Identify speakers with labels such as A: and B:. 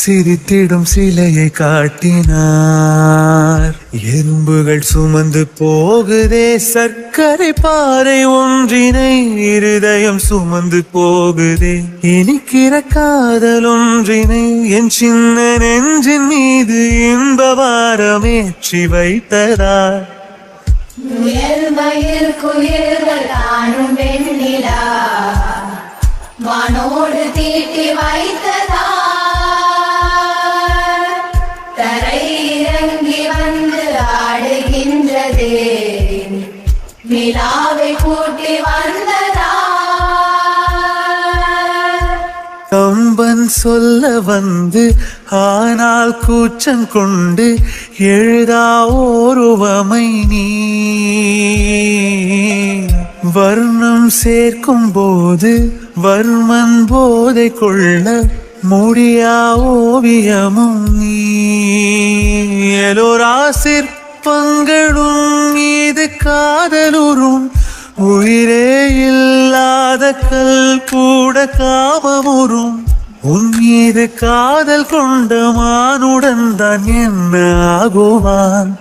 A: சிரித்திடும் சிலையை காட்டினார். எறும்புகள் சுமந்து போகுதே சர்க்கரை பாறை ஒன்றினை இருதயம் சுமந்து போகுதே. இனிக்கிற காதல் ஒன்றினை என் சின்ன நெஞ்சின் மீது இன்ப வாரமேற்றி வைத்ததார்
B: முயல் மயில் குயில்கள் காணும் வெண்ணிலா. வானோடு தீட்டி வைத்ததா? நிலாவை கூட்டி
A: கம்பன் சொல்ல வந்து ஆனால் கூச்சம் கொண்டு எழுதா ஓருவமை நீ. வர்ணம் சேர்க்கும் போது வர்மன் போதை கொள்ள முடியா ஓவியமும் நீ. எலோரா சிற்பங்களும் காதலுறும் உயிரே இல்லாத கல் கூட காமமுறும் உன் மீது காதல் கொண்ட மானுடன் தான் என்ன ஆகுவான்